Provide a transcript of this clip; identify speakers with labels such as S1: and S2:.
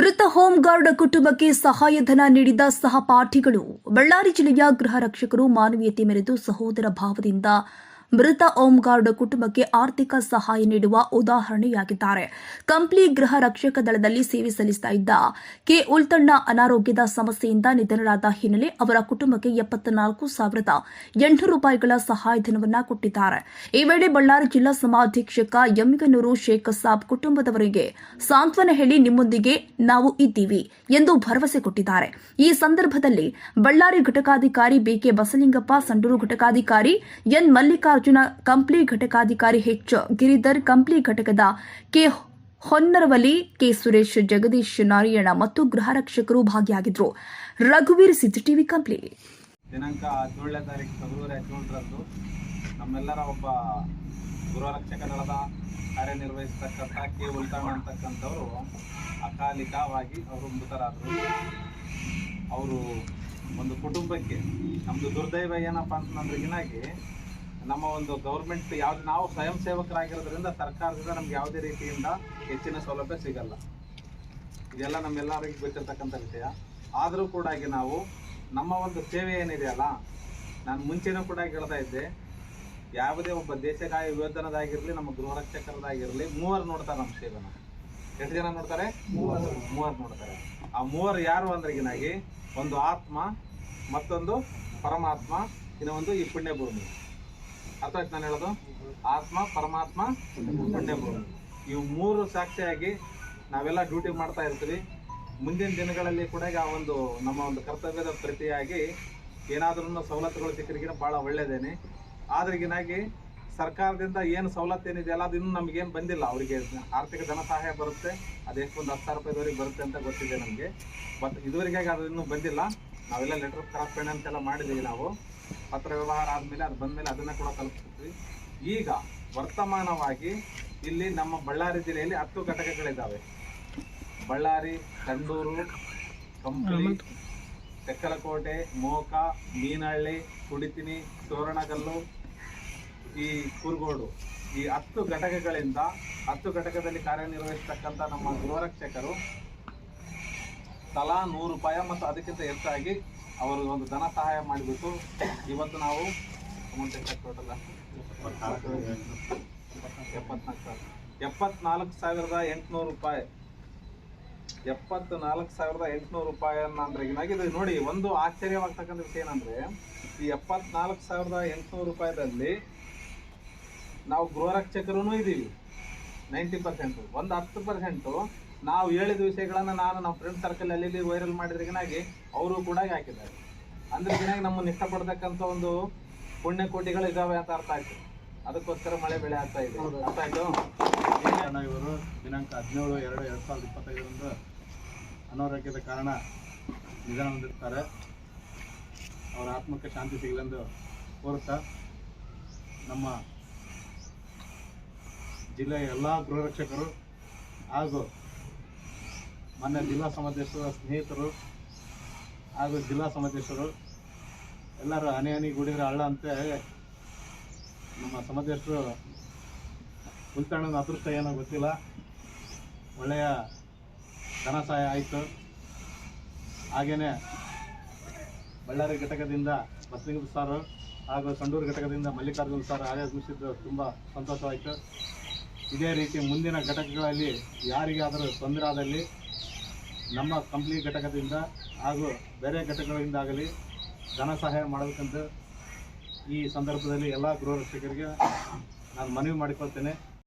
S1: ಮೃತ ಹೋಂಗಾರ್ಡ್ ಕುಟುಂಬಕ್ಕೆ ಸಹಾಯಧನ ನೀಡಿದ ಸಹಪಾಠಿಗಳು ಬಳ್ಳಾರಿ ಜಿಲ್ಲೆಯ ಗೃಹ ರಕ್ಷಕರು ಮಾನವೀಯತೆ ಮೆರೆದು ಸಹೋದರ ಭಾವದಿಂದ ಮೃತ ಓಂಗಾರ್ಡ್ ಕುಟುಂಬಕ್ಕೆ ಆರ್ಥಿಕ ಸಹಾಯ ನೀಡುವ ಉದಾಹರಣೆಯಾಗಿದ್ದಾರೆ. ಕಂಪ್ಲಿ ಗೃಹ ರಕ್ಷಕ ದಳದಲ್ಲಿ ಸೇವೆ ಸಲ್ಲಿಸ್ತಾ ಇದ್ದ ಕೆ. ಉಲ್ತಣ್ಣ ಅನಾರೋಗ್ಯದ ಸಮಸ್ಯೆಯಿಂದ ನಿಧನರಾದ ಹಿನ್ನೆಲೆ ಅವರ ಕುಟುಂಬಕ್ಕೆ ಎಪ್ಪತ್ನಾಲ್ಕು ಸಾವಿರದ ಎಂಟು ರೂಪಾಯಿಗಳ ಸಹಾಯಧನವನ್ನ ಕೊಟ್ಟಿದ್ದಾರೆ. ಈ ವೇಳೆ ಬಳ್ಳಾರಿ ಜಿಲ್ಲಾ ಸಮಾಧೀಕ್ಷಕ ಎಮ್ಮಿಗನೂರು ಶೇಖ್ ಸಾಬ್ ಕುಟುಂಬದವರಿಗೆ ಸಾಂತ್ವನ ಹೇಳಿ ನಿಮ್ಮೊಂದಿಗೆ ನಾವು ಇದ್ದೀವಿ ಎಂದು ಭರವಸೆ ಕೊಟ್ಟಿದ್ದಾರೆ. ಈ ಸಂದರ್ಭದಲ್ಲಿ ಬಳ್ಳಾರಿ ಘಟಕಾಧಿಕಾರಿ ಬಿಕೆ ಬಸಲಿಂಗಪ್ಪ, ಸಂಡೂರು ಘಟಕಾಧಿಕಾರಿ ಎನ್. ಮಲ್ಲಿಕಾರ್ಜುನ ಕಂಪ್ಲಿ ಘಟಕಾಧಿಕಾರಿ ಹೆಚ್ ಗಿರಿಧರ್, ಕಂಪ್ಲಿ ಘಟಕದ ಕೆ ಹೊನ್ನರವಲಿ ಕೆ ಸುರೇಶ್, ಜಗದೀಶ್ ನಾರಾಯಣ ಮತ್ತು ಗೃಹ ರಕ್ಷಕರು ಭಾಗಿಯಾಗಿದ್ದರು ರಘುವೀರ್ ಸಿದ್ದು ಟಿವಿ ಕಂಪ್ಲಿ.
S2: ದಿನಾಂಕ ಹದಿನೇಳನೇ ತಾರೀಕು ಫೆಬ್ರವರಿ ಹದಿನೇಳರಂದು ನಮ್ಮೆಲ್ಲರ ಒಬ್ಬ ಗೃಹರಕ್ಷಕ ದಳದ ಕಾರ್ಯನಿರ್ವಹಿಸತಕ್ಕಂಥ ಕೆ ಉಲ್ತಾಣ ಅಂತಕ್ಕಂಥವರು ಅಕಾಲಿಕವಾಗಿ ಅವರು ಮೃತರಾದರು. ಅವರು ಒಂದು ಕುಟುಂಬಕ್ಕೆ ನಮ್ಮದು ದುರ್ದೈವ ಏನಪ್ಪ ಅಂತಂದ್ರಿಗಿನಾಗಿ ನಮ್ಮ ಒಂದು ಗೌರ್ಮೆಂಟ್ ಯಾವ್ದು ನಾವು ಸ್ವಯಂ ಸೇವಕರಾಗಿರೋದ್ರಿಂದ ಸರ್ಕಾರದಿಂದ ನಮ್ಗೆ ಯಾವುದೇ ರೀತಿಯಿಂದ ಹೆಚ್ಚಿನ ಸೌಲಭ್ಯ ಸಿಗಲ್ಲ. ಇದೆಲ್ಲ ನಮ್ಮೆಲ್ಲರಿಗೂ ಗೊತ್ತಿರ್ತಕ್ಕಂಥ ವಿಷಯ. ಆದರೂ ಕೂಡ ನಾವು ನಮ್ಮ ಒಂದು ಸೇವೆ ಏನಿದೆಯಲ್ಲ ನಾನು ಮುಂಚೆನೂ ಕೂಡ ಹೇಳ್ತಾ ಇದ್ದೆ. ಯಾವುದೇ ಒಬ್ಬ ದೇಶಗಾಯ ಯೋಧನದಾಗಿರಲಿ ನಮ್ಮ ಗೃಹರಕ್ಷಕರದಾಗಿರಲಿ ಮೂವರು ನೋಡ್ತಾರೆ ನಮ್ಮ ಸೇವೆನ. ಎಷ್ಟು ಜನ ನೋಡ್ತಾರೆ? ಮೂವರು. ನೋಡ್ತಾರೆ. ಆ ಮೂವರು ಯಾರು ಅಂದ್ರಿಗಿನಾಗಿ ಒಂದು ಆತ್ಮ ಮತ್ತೊಂದು ಪರಮಾತ್ಮ ಇನ್ನೊಂದು ಈ ಪುಣ್ಯ ಭೂಮಿ ಅರ್ಥ ನಾನು ಹೇಳೋದು? ಆತ್ಮ, ಪರಮಾತ್ಮ ಪುಣ್ಯ ಮೂರು ಇವು ಮೂರು ಸಾಕ್ಷಿಯಾಗಿ ನಾವೆಲ್ಲ ಡ್ಯೂಟಿ ಮಾಡ್ತಾ ಇರ್ತೀವಿ. ಮುಂದಿನ ದಿನಗಳಲ್ಲಿ ಕೂಡ ಈಗ ಒಂದು ನಮ್ಮ ಒಂದು ಕರ್ತವ್ಯದ ಪ್ರತಿಯಾಗಿ ಏನಾದ್ರೂ ಸವಲತ್ತುಗಳು ಸಿಕ್ಕರಿಗಿನ ಭಾಳ ಒಳ್ಳೇದೇನೆ. ಆದ್ರಿಗಿನಾಗಿ ಸರ್ಕಾರದಿಂದ ಏನು ಸವಲತ್ತು ಏನಿದೆಯಲ್ಲ ಅದು ಇನ್ನೂ ನಮಗೇನು ಬಂದಿಲ್ಲ. ಅವರಿಗೆ ಆರ್ಥಿಕ ಧನ ಸಹಾಯ ಬರುತ್ತೆ ಅದೆಷ್ಟು ಒಂದು ಹತ್ತು ಸಾವಿರ ರೂಪಾಯಿದವರೆಗೆ ಬರುತ್ತೆ ಅಂತ ಗೊತ್ತಿದೆ ನಮಗೆ. ಬಟ್ ಇದುವರೆಗಾಗಿ ಅದು ಇನ್ನೂ ಬಂದಿಲ್ಲ. ನಾವೆಲ್ಲ ಲೆಟರ್ ಆಫ್ ಕರಸ್ಪಾಂಡೆನ್ಸ್ ಅಂತೆಲ್ಲ ಮಾಡಿದ್ದೀವಿ ನಾವು. ಪತ್ರ ವ್ಯವಹಾರ ಆದಮೇಲೆ ಅದು ಬಂದಮೇಲೆ ಅದನ್ನು ಕೂಡ ತಲುಪಿಸ್ತೀವಿ ಈಗ ವರ್ತಮಾನವಾಗಿ ಇಲ್ಲಿ ನಮ್ಮ ಬಳ್ಳಾರಿ ಜಿಲ್ಲೆಯಲ್ಲಿ ಹತ್ತು ಘಟಕಗಳಿದ್ದಾವೆ ಬಳ್ಳಾರಿ ಕಂಡೂರು ಕಂಪ್ಲಿ, ತೆಕ್ಕಲಕೋಟೆ, ಮೋಕ, ಮೀನಹಳ್ಳಿ, ಕುಡಿತಿನಿ, ತೋರಣಗಲ್ಲು, ಈ ಕುರ್ಗೋಡು. ಈ ಹತ್ತು ಘಟಕಗಳಿಂದ ಹತ್ತು ಘಟಕದಲ್ಲಿ ಕಾರ್ಯನಿರ್ವಹಿಸ್ತಕ್ಕಂಥ ನಮ್ಮ ಗೃಹರಕ್ಷಕರು ತಲಾ ನೂರು ರೂಪಾಯಿ ಮತ್ತು ಅದಕ್ಕಿಂತ ಹೆಚ್ಚಾಗಿ ಅವರು ಒಂದು ಧನ ಸಹಾಯ ಮಾಡಿಬಿಟ್ಟು ಇವತ್ತು ನಾವು ಅಮೌಂಟ್ ಎಪ್ಪತ್ನಾಲ್ಕು ಸಾವಿರ. ಎಪ್ಪತ್ನಾಲ್ಕು ಸಾವಿರದ ಎಂಟುನೂರು ರೂಪಾಯಿ. ಎಪ್ಪತ್ತು ನಾಲ್ಕು ಸಾವಿರದ ಎಂಟುನೂರು ರೂಪಾಯಿಯನ್ನ ಅಂದ್ರೆ ಏನಾಗಿದೆ ನೋಡಿ, ಒಂದು ಆಶ್ಚರ್ಯವಾಗ್ತಕ್ಕಂಥ ವಿಷಯ ಏನಂದ್ರೆ, ಈ ಎಪ್ಪತ್ನಾಲ್ಕು ಸಾವಿರದ ಎಂಟುನೂರು ರೂಪಾಯಿದಲ್ಲಿ ನಾವು ಗೃಹರಕ್ಷಕರೂ ಇದ್ದೀವಿ ನೈಂಟಿ ಪರ್ಸೆಂಟು, ಒಂದು ಹತ್ತು ಪರ್ಸೆಂಟು ನಾವು ಹೇಳಿದ ವಿಷಯಗಳನ್ನು ನಾನು ನಮ್ಮ ಫ್ರೆಂಡ್ ಸರ್ಕಲ್ ಅಲ್ಲಿ ವೈರಲ್ ಮಾಡಿದ್ರಿಗಿನಾಗಿ ಅವರು ಕೂಡ ಹಾಕಿದ್ದಾರೆ. ಅಂದ್ರೆ ದಿನಾಗಿ ನಮ್ಮನ್ನು ಇಷ್ಟಪಡ್ತಕ್ಕಂಥ ಒಂದು ಪುಣ್ಯಕೋಟಿಗಳು ಇದಾವೆ ಅಂತ ಅರ್ಥ ಆಯ್ತು. ಅದಕ್ಕೋಸ್ಕರ ಮಳೆ ಬೆಳೆ ಆಗ್ತಾ ಇದೆ. ಅರ್ಥ ಆಯ್ತು?
S3: ಇವರು ದಿನಾಂಕ ಹದಿನೇಳು ಎರಡು ಎರಡು ಸಾವಿರದ ಇಪ್ಪತ್ತೈದರಂದು ಅನಾರೋಗ್ಯದ ಕಾರಣ ನಿಧನ ಹೊಂದಿರ್ತಾರೆ. ಅವರ ಆತ್ಮಕ್ಕೆ ಶಾಂತಿ ಸಿಗಲೆಂದು ಕೋರುತ್ತಾ ನಮ್ಮ ಜಿಲ್ಲೆಯ ಎಲ್ಲ ಗೃಹರಕ್ಷಕರು ಹಾಗೂ ಮೊನ್ನೆ ಜಿಲ್ಲಾ ಸಮಾದೇಶದ ಸ್ನೇಹಿತರು ಹಾಗೂ ಜಿಲ್ಲಾ ಸಮಾದೇಶರು ಎಲ್ಲರೂ ಹನಿ ಹನಿ ಗುಡಿದ್ರೆ ಹಳ್ಳ ಅಂತೆ ನಮ್ಮ ಸಮಾದೇಶರು ಉಲ್ತಾಣದ ಅದೃಷ್ಟ ಏನೋ ಗೊತ್ತಿಲ್ಲ. ಒಳ್ಳೆಯ ಧನ ಸಹಾಯ ಆಯಿತು. ಹಾಗೆಯೇ ಬಳ್ಳಾರಿ ಘಟಕದಿಂದ ಬಸಲಿಂಗ ಸಾರು ಹಾಗೂ ಸಂಡೂರು ಘಟಕದಿಂದ ಮಲ್ಲಿಕಾರ್ಜುನ್ ಸಾರು ಆಗಮಿಸಿದ್ದು ತುಂಬ ಸಂತೋಷವಾಯಿತು. ಇದೇ ರೀತಿ ಮುಂದಿನ ಘಟಕಗಳಲ್ಲಿ ಯಾರಿಗಾದರೂ ತೊಂದರೆ ಆದಲ್ಲಿ ನಮ್ಮ ಕಂಪ್ನಿ ಘಟಕದಿಂದ ಹಾಗೂ ಬೇರೆ ಘಟಕಗಳಿಂದಾಗಲಿ ಧನ ಸಹಾಯ ಮಾಡಬೇಕಂತ ಈ ಸಂದರ್ಭದಲ್ಲಿ ಎಲ್ಲ ಗೃಹ ರಕ್ಷಕರಿಗೆ ನಾನು ಮನವಿ ಮಾಡಿಕೊಳ್ತೇನೆ.